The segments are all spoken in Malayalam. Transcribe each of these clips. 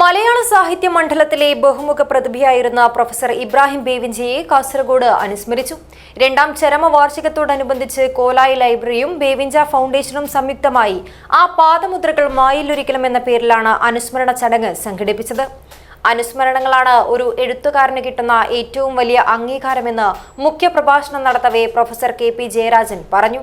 മലയാള സാഹിത്യ മണ്ഡലത്തിലെ ബഹുമുഖ പ്രതിഭയായിരുന്ന പ്രൊഫസർ ഇബ്രാഹിം ബേവിഞ്ചിയെ കാസർഗോഡ് അനുസ്മരിച്ചു. രണ്ടാം ചരമവാർഷികത്തോടനുബന്ധിച്ച് കോലായി ലൈബ്രറിയും ബേവിഞ്ച ഫൗണ്ടേഷനും സംയുക്തമായി ആ പാദമുദ്രകൾ മായിലൊരിക്കലും എന്ന പേരിലാണ് അനുസ്മരണ ചടങ്ങ് സംഘടിപ്പിച്ചത്. അനുസ്മരണങ്ങളാണ് ഒരു എഴുത്തുകാരന് കിട്ടുന്ന ഏറ്റവും വലിയ അംഗീകാരമെന്ന് മുഖ്യപ്രഭാഷണം നടത്തവേ പ്രൊഫസർ കെ പി ജയരാജൻ പറഞ്ഞു.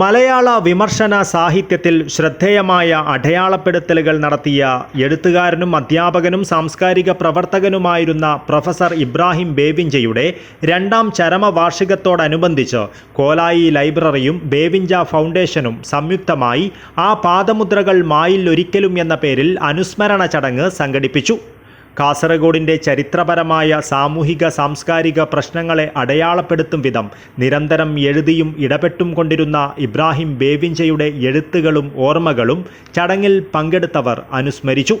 മലയാള വിമർശന സാഹിത്യത്തിൽ ശ്രദ്ധേയമായ അടയാളപ്പെടുത്തലുകൾ നടത്തിയ എഴുത്തുകാരനും അധ്യാപകനും സാംസ്കാരിക പ്രവർത്തകനുമായിരുന്ന പ്രൊഫസർ ഇബ്രാഹിം ബേവിഞ്ചയുടെ രണ്ടാം ചരമവാർഷികത്തോടനുബന്ധിച്ച് കോലായി ലൈബ്രറിയും ബേവിഞ്ച ഫൗണ്ടേഷനും സംയുക്തമായി ആ പാദമുദ്രകൾ മായില്ലൊരിക്കലും എന്ന പേരിൽ അനുസ്മരണ ചടങ്ങ് സംഘടിപ്പിച്ചു. കാസർഗോഡിന്റെ ചരിത്രപരമായ സാമൂഹിക സാംസ്കാരിക പ്രശ്നങ്ങളെ അടയാളപ്പെടുത്തും വിധം നിരന്തരം എഴുതിയും ഇടപെട്ടും കൊണ്ടിരുന്ന ഇബ്രാഹിം ബേവിഞ്ചയുടെ എഴുത്തുകളും ഓർമ്മകളും ചടങ്ങിൽ പങ്കെടുത്തവർ അനുസ്മരിച്ചു.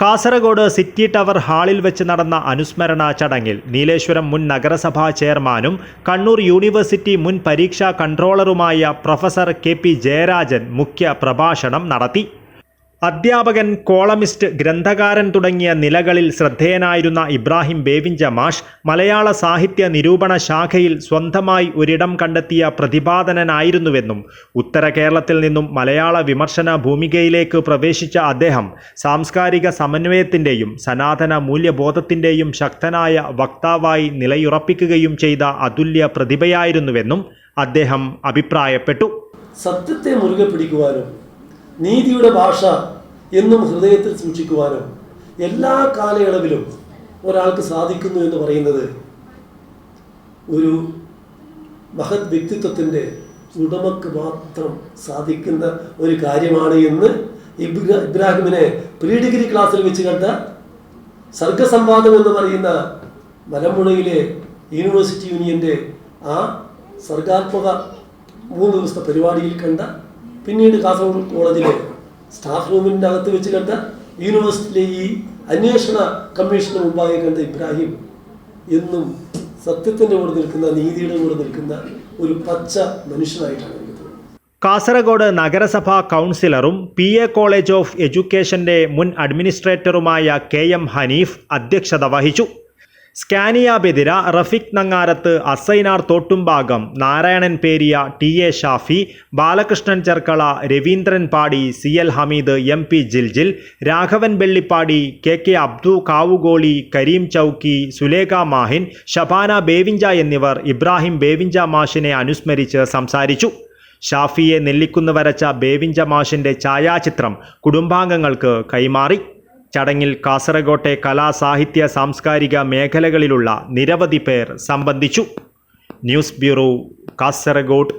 കാസർഗോഡ് സിറ്റി ടവർ ഹാളിൽ വെച്ച് നടന്ന അനുസ്മരണ ചടങ്ങിൽ നീലേശ്വരം മുൻ നഗരസഭാ ചെയർമാനും കണ്ണൂർ യൂണിവേഴ്സിറ്റി മുൻ പരീക്ഷാ കൺട്രോളറുമായ പ്രൊഫസർ കെ പി ജയരാജൻ മുഖ്യ പ്രഭാഷണം നടത്തി. അധ്യാപകൻ കോളമിസ്റ്റ് ഗ്രന്ഥകാരൻ തുടങ്ങിയ നിലകളിൽ ശ്രദ്ധേയനായിരുന്ന ഇബ്രാഹിം ബേവിഞ്ച മാഷ് മലയാള സാഹിത്യ നിരൂപണ ശാഖയിൽ സ്വന്തമായി ഒരിടം കണ്ടെത്തിയ പ്രതിപാദനനായിരുന്നുവെന്നും ഉത്തര കേരളത്തിൽ നിന്നും മലയാള വിമർശന ഭൂമികയിലേക്ക് പ്രവേശിച്ച അദ്ദേഹം സാംസ്കാരിക സമന്വയത്തിന്റെയും സനാതന മൂല്യബോധത്തിന്റെയും ശക്തനായ വക്താവായി നിലയുറപ്പിക്കുകയും ചെയ്ത അതുല്യ പ്രതിഭയായിരുന്നുവെന്നും അദ്ദേഹം അഭിപ്രായപ്പെട്ടു. സത്യത്തെ മുറുകെ പിടിക്കുവാനും നീതിയുടെ ഭാഷ എന്നും ഹൃദയത്തിൽ സൂക്ഷിക്കുവാനും എല്ലാ കാലയളവിലും ഒരാൾക്ക് സാധിക്കുന്നു എന്ന് പറയുന്നത് ഒരു മഹത് വ്യക്തിത്വത്തിന്റെ ഉടമക്ക് മാത്രം സാധിക്കുന്ന ഒരു കാര്യമാണ് എന്ന് ഇബ്രാ ഇബ്രാഹിമിനെ പ്രീ ഡിഗ്രി ക്ലാസ്സിൽ വെച്ച് കണ്ട സർഗസംവാദം എന്ന് പറയുന്ന മലമ്പുഴയിലെ യൂണിവേഴ്സിറ്റി യൂണിയന്റെ ആ സർഗാത്മക മൂന്ന് ദിവസത്തെ പരിപാടിയിൽ കണ്ട പിന്നീട് കാസർഗോഡ് കോളേജിലെ സ്റ്റാഫ് റൂമിന്റെ അകത്ത് വെച്ച് കണ്ട യൂണിവേഴ്സിറ്റിയിലെ ഈ അന്വേഷണ കമ്മീഷന് മുമ്പാകെ കണ്ട ഇബ്രാഹിം എന്നും സത്യത്തിന്റെ കൂടെ നിൽക്കുന്ന നീതിയുടെ കൂടെ നിൽക്കുന്ന ഒരു പച്ച മനുഷ്യനായിട്ടാണ് കാസർഗോഡ് നഗരസഭാ കൗൺസിലറും പി എ കോളേജ് ഓഫ് എഡ്യൂക്കേഷന്റെ മുൻ അഡ്മിനിസ്ട്രേറ്ററുമായ കെ എം ഹനീഫ് അധ്യക്ഷത വഹിച്ചു. Scania Rafiq Nangarath Asainar Thottumbhagam Narayanan Periya T A Shafi Balakrishnan Cherkala Raveendran Padi C L Hameed M P Jiljil Raghavan Vellippady K K Abdu Kavugoli Kareem Chowki Sulekha Mahin Shabana Bevinje എന്നിവർ ഇബ്രാഹിം ബേവിഞ്ച മാഷിനെ അനുസ്മരിച്ച് സംസാരിച്ചു. ഷാഫിയെ നെല്ലിക്കുന്ന് വരച്ച ബേവിഞ്ച മാഷിന്റെ ഛായാചിത്രം കുടുംബാംഗങ്ങൾക്ക് കൈമാറി. ചടങ്ങിൽ കാസർഗോട്ടെ കലാ സാഹിത്യ സാംസ്കാരിക മേഖലകളിലുള്ള നിരവധി പേർ സംബന്ധിച്ചു. News bureau Kasaragod.